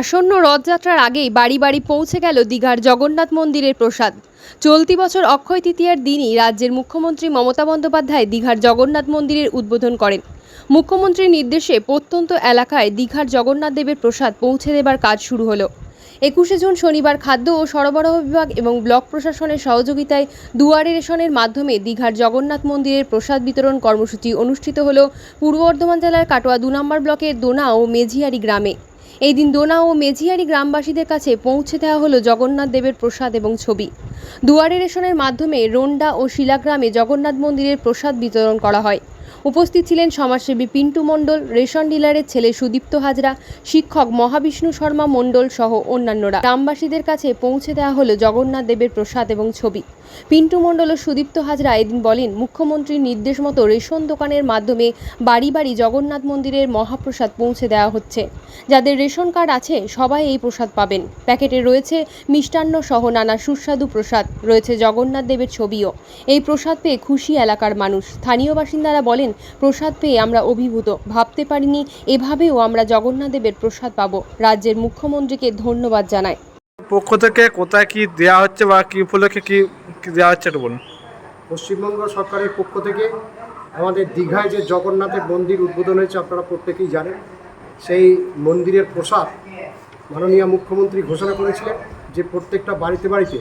আসন্ন রথযাত্রার আগেই বাড়ি বাড়ি পৌঁছে গেল দীঘার জগন্নাথ মন্দিরের প্রসাদ। চলতি বছর অক্ষয় তৃতীয়ার দিনই রাজ্যের মুখ্যমন্ত্রী মমতা বন্দ্যোপাধ্যায় দীঘার জগন্নাথ মন্দিরের উদ্বোধন করেন। মুখ্যমন্ত্রীর নির্দেশে প্রত্যন্ত এলাকায় দীঘার জগন্নাথ দেবের প্রসাদ পৌঁছে দেবার কাজ শুরু হলো। একুশে জুন শনিবার খাদ্য ও সরবরাহ বিভাগ এবং ব্লক প্রশাসনের সহযোগিতায় দুয়ারে রেশনের মাধ্যমে দীঘার জগন্নাথ মন্দিরের প্রসাদ বিতরণ কর্মসূচি অনুষ্ঠিত হল পূর্ব বর্ধমান জেলার কাটোয়া দু নম্বর ব্লকের দোনা ও মেঝিয়ারি গ্রামে। এই দিন দোনা ও মেঝিয়ারি গ্রামবাসীদের কাছে পৌঁছে দেওয়া হলো জগন্নাথ দেবের প্রসাদ এবং ছবি। দুয়ারে রেশনের মাধ্যমে রোন্ডা ও শিলাগ্রামে জগন্নাথ মন্দিরের প্রসাদ বিতরণ করা হয়। উপস্থিত ছিলেন সমাজসেবী পিন্টু মণ্ডল, রেশন ডিলারের ছেলে সুদীপ্ত হাজরা, শিক্ষক মহাবিষ্ণু শর্মা মণ্ডল সহ অন্যান্যরা। গ্রামবাসীদের কাছে পৌঁছে দেওয়া হলো জগন্নাথ দেবের প্রসাদ এবং ছবি। পিন্টু মণ্ডল ও সুদীপ্ত হাজরা এদিন বলেন, মুখ্যমন্ত্রীর নির্দেশ মতো রেশন দোকানের মাধ্যমে বাড়ি বাড়ি জগন্নাথ মন্দিরের মহাপ্রসাদ পৌঁছে দেওয়া হচ্ছে। যাদের রেশন কার্ড আছে, সবাই এই প্রসাদ পাবেন। প্যাকেটে রয়েছে মিষ্টান্ন সহ নানা সুস্বাদু প্রসাদ, রয়েছে জগন্নাথ দেবের ছবিও। এই প্রসাদ পেয়ে খুশি এলাকার মানুষ। স্থানীয় বাসিন্দারা বলেন প্রসাদ পেয়ে আমরা অভিভূত। ভাবতে পারিনি এভাবেও আমরা জগন্নাথ দেবের প্রসাদ পাবো। রাজ্যের মুখ্যমন্ত্রীকে ধন্যবাদ জানায় পক্ষ থেকে কোথায় কি দেওয়া হচ্ছে বা কি উপলক্ষে কি কি দেওয়া হচ্ছে একটু বলুন। পশ্চিমবঙ্গ সরকারের পক্ষ থেকে আমাদের দীঘায় যে জগন্নাথের মন্দির উদ্বোধন হয়েছে আপনারা প্রত্যেকেই জানেন সেই মন্দিরের প্রসাদ মাননীয় মুখ্যমন্ত্রী ঘোষণা করেছিলেন যে প্রত্যেকটা বাড়িতে বাড়িতে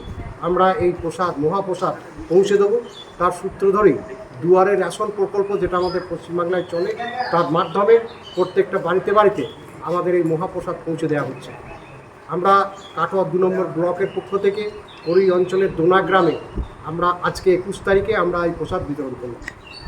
আমরা এই প্রসাদ মহাপ্রসাদ পৌঁছে দেবো। তার সূত্র ধরেই দুয়ারে রেশন প্রকল্প যেটা আমাদের পশ্চিমবাংলায় চলে তার মাধ্যমে প্রত্যেকটা বাড়িতে বাড়িতে আমাদের এই মহাপ্রসাদ পৌঁছে দেওয়া হচ্ছে। আমরা কাটোয়া দু নম্বর ব্লকের পক্ষ থেকে ওই অঞ্চলের দোনা গ্রামে আমরা আজকে একুশ তারিখে আমরা এই প্রসাদ বিতরণ করলাম।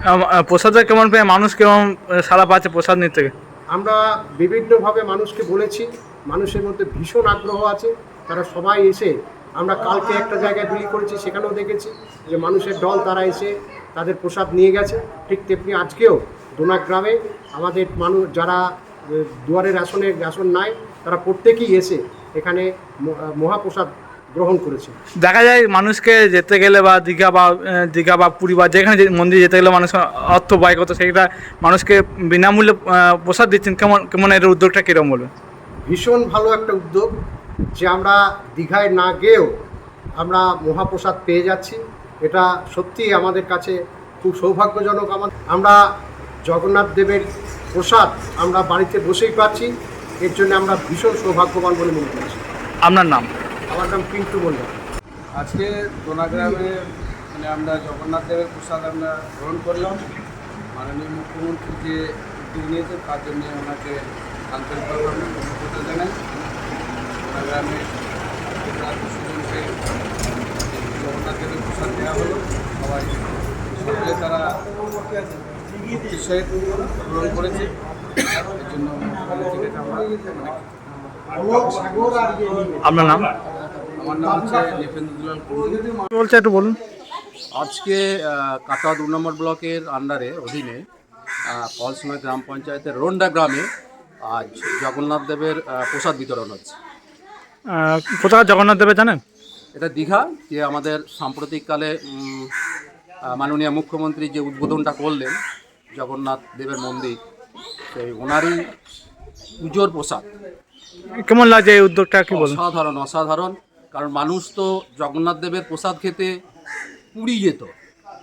আম- প্রসাদটা কেমন পেয়ে মানুষ কেমন সারা পাচ্ছে প্রসাদ নিতে? আমরা বিভিন্নভাবে মানুষকে বলেছি মানুষের মধ্যে ভীষণ আগ্রহ আছে তারা সবাই এসে আমরা কালকে একটা জায়গায় বিলি করেছি সেখানেও দেখেছি যে মানুষের দল তারা এসে তাদের প্রসাদ নিয়ে গেছে। ঠিক তেমনি আজকেও দোনা গ্রামে আমাদের মানুষ যারা দুয়ারে রেশনে রেশন নাই তারা প্রত্যেকেই এসে এখানে মহাপ্রসাদ গ্রহণ করেছে। দেখা যায় মানুষকে যেতে গেলে বা দীঘা বা দীঘা বা পুরী বা যেখানে যে মন্দির যেতে গেলে মানুষ অর্থ ব্যয় করতো সেটা মানুষকে বিনামূল্যে প্রসাদ দিচ্ছেন কেমন কেমন এর উদ্যোগটা কীরকম বলবেন? ভীষণ ভালো একটা উদ্যোগ। যে আমরা দীঘায় না গিয়েও আমরা মহাপ্রসাদ পেয়ে যাচ্ছি। এটা সত্যি আমাদের কাছে খুব সৌভাগ্যজনক আমার আমরা জগন্নাথ দেবের প্রসাদ আমরা বাড়িতে বসেই পাচ্ছি। এর জন্য আমরা ভীষণ সৌভাগ্যবান বলে মনে করছি। আপনার নাম? আমার নাম পিন্টু মন্ডল আজকে দোনাগ্রামে মানে আমরা জগন্নাথ দেবের প্রসাদ আমরা গ্রহণ করলাম। মাননীয় মুখ্যমন্ত্রী যে উদ্যোগ নিয়েছে তার জন্য ওনাকে আন্তরিকভাবে আমরা জানাই। দোনাগ্রামে সুজনকে জগন্নাথ দেবের প্রসাদ দেওয়া হলো সবাই সকলে তারা করেছে। এর জন্য আপনার নাম? আমার নাম হচ্ছে দুলাল বলছে একটু বলুন। আজকে কাটোয়া দু নম্বর ব্লকের আন্ডারে অধীনে কলসময় গ্রাম পঞ্চায়েতের রোন্ডা গ্রামে আজ জগন্নাথ দেবের প্রসাদ বিতরণ হচ্ছে। কোথায় জগন্নাথ দেবে জানেন? এটা দীঘা যে আমাদের সাম্প্রতিককালে মাননীয় মুখ্যমন্ত্রী যে উদ্বোধনটা করলেন জগন্নাথ দেবের মন্দির সেই ওনারই পুজোর প্রসাদ কেমন লাগছে এই উদ্যোগটা কি বলুন? অসাধারণ অসাধারণ কারণ মানুষ তো জগন্নাথ দেবের প্রসাদ খেতে পুরী যেত।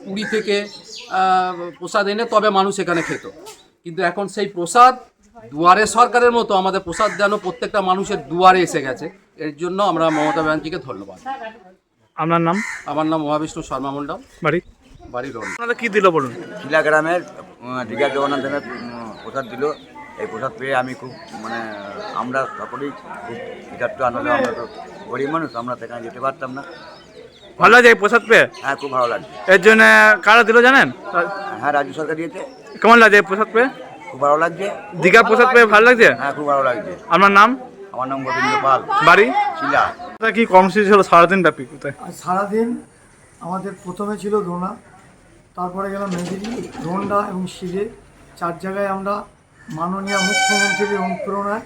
পুরী থেকে প্রসাদ এনে তবে মানুষ এখানে খেত। কিন্তু এখন সেই প্রসাদ দুয়ারে সরকারের মতো আমাদের প্রসাদ যেন প্রত্যেকটা মানুষের দুয়ারে এসে গেছে। এর জন্য আমরা মমতা ব্যানার্জিকে ধন্যবাদ। আপনার নাম? আমার নাম মহাবিষ্ণু শর্মা মণ্ডল। বাড়ি? বাড়ি রোড। আপনাদের কি দিল বলুন? শিলা গ্রামের দীঘা জগন্নাথ দেবের প্রসাদ দিল। এই প্রসাদ পেয়ে আমি খুব মানে আমরা সকলেই খুব কৃতার্থ আনন্দ আমরা তো গরিব মানুষ আমরা সেখানে যেতে পারতাম না। ভালো লাগছে এই প্রসাদ পেয়ে? হ্যাঁ খুব ভালো লাগছে। এর জন্য কারা দিল জানেন? হ্যাঁ রাজ্য সরকার দিয়েছে। কেমন লাগছে এই প্রসাদ পেয়ে? খুব ভালো লাগছে। দীঘার প্রসাদ পেয়ে ভালো লাগছে? হ্যাঁ খুব ভালো লাগছে। আপনার নাম? আমার নাম গোবিন্দ পাল। বাড়ি? শিলা। কোথায় কি কর্মসূচি ছিল? সারাদিন ব্যাপী কোথায়? আর সারাদিন আমাদের প্রথমে ছিল দোনা তারপরে গেলাম মেদিনী রোন্ডা এবং শিলে। চার জায়গায় আমরা মাননীয় মুখ্যমন্ত্রীর অনুপ্রেরণায়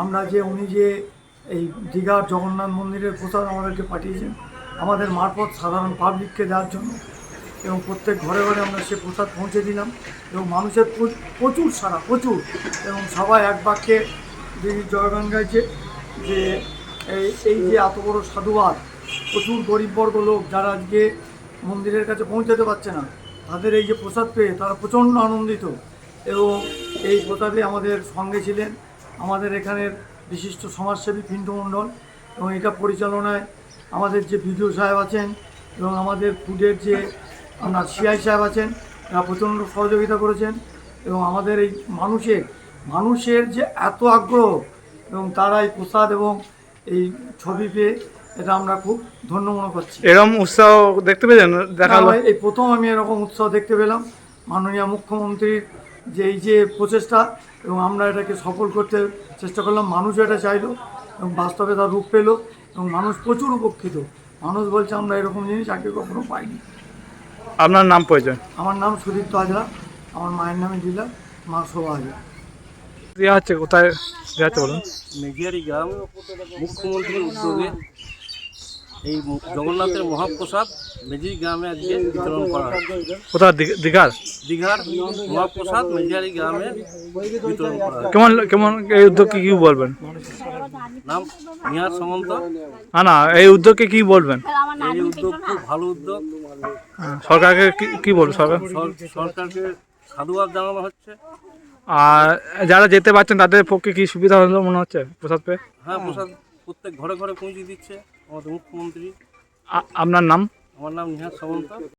আমরা যে উনি যে এই দীঘার জগন্নাথ মন্দিরের প্রসাদ আমাদেরকে পাঠিয়েছেন আমাদের মারফত সাধারণ পাবলিককে দেওয়ার জন্য এবং প্রত্যেক ঘরে ঘরে আমরা সে প্রসাদ পৌঁছে দিলাম এবং মানুষের প্রচুর সারা প্রচুর এবং সবাই এক বাক্যে দেবীর জয়গান গাইছে যে এই এই যে এত বড় সাধুবাদ, প্রচুর গরিববর্গ লোক যারা আজকে মন্দিরের কাছে পৌঁছাতে পারছে না, তাদের এই যে প্রসাদ পেয়ে তারা প্রচণ্ড আনন্দিত এবং এই প্রসাদে আমাদের সঙ্গে ছিলেন আমাদের এখানের বিশিষ্ট সমাজসেবী পিন্টু মণ্ডল এবং এটা পরিচালনায় আমাদের যে বিডিও সাহেব আছেন এবং আমাদের ফুডের যে আপনার সিআই সাহেব আছেন এরা প্রচণ্ড সহযোগিতা করেছেন এবং আমাদের এই মানুষের মানুষের যে এত আগ্রহ এবং তারা এই প্রসাদ এবং এই ছবি পেয়ে এটা আমরা খুব ধন্য মনে করছি। এরম উৎসাহ দেখতে পেয়েছেন দেখা না, এই প্রথম আমি এরকম উৎসাহ দেখতে পেলাম। মাননীয় মুখ্যমন্ত্রীর যে এই যে প্রচেষ্টা এবং আমরা এটাকে সফল করতে চেষ্টা করলাম মানুষ এটা চাইলো এবং বাস্তবে তার রূপ পেল এবং মানুষ প্রচুর উপকৃত। মানুষ বলছে আমরা এরকম জিনিস আগে কখনো পাইনি। আপনার নাম পরিচয় আমার নাম সুদীপ্ত হাজরা আমার মায়ের নামে দিলাম মা শোভা হাজরা। দেওয়া হচ্ছে কোথায় দেওয়া হচ্ছে বলুন। মেঘিয়ারি গ্রাম মুখ্যমন্ত্রীর উদ্যোগে এই জগন্নাথের মহাপ্রসাদ মেজির গ্রামে আজকে বিতরণ করা হচ্ছে কোথায়? দীঘ- দীঘার? দীঘার মহাপ্রসাদ মেঘিয়ারি গ্রামে বিতরণ করা কেমন কেমন এই উদ্যোগকে কি বলবেন? নাম নিহার সামন্ত। না না এই উদ্যোগকে কি বলবেন? এই উদ্যোগ খুব ভালো উদ্যোগ। হ্যাঁ, সরকারকে কি কি বলবে সরকার সরকারকে সাধুবাদ জানানো হচ্ছে। আর যারা যেতে পারছেন তাদের পক্ষে কি সুবিধা হলো মনে হচ্ছে প্রসাদ পেয়ে হ্যাঁ প্রসাদ প্রত্যেক ঘরে ঘরে পৌঁছে দিচ্ছে আমাদের মুখ্যমন্ত্রী। আপনার নাম? আমার নাম নিহার সামন্ত।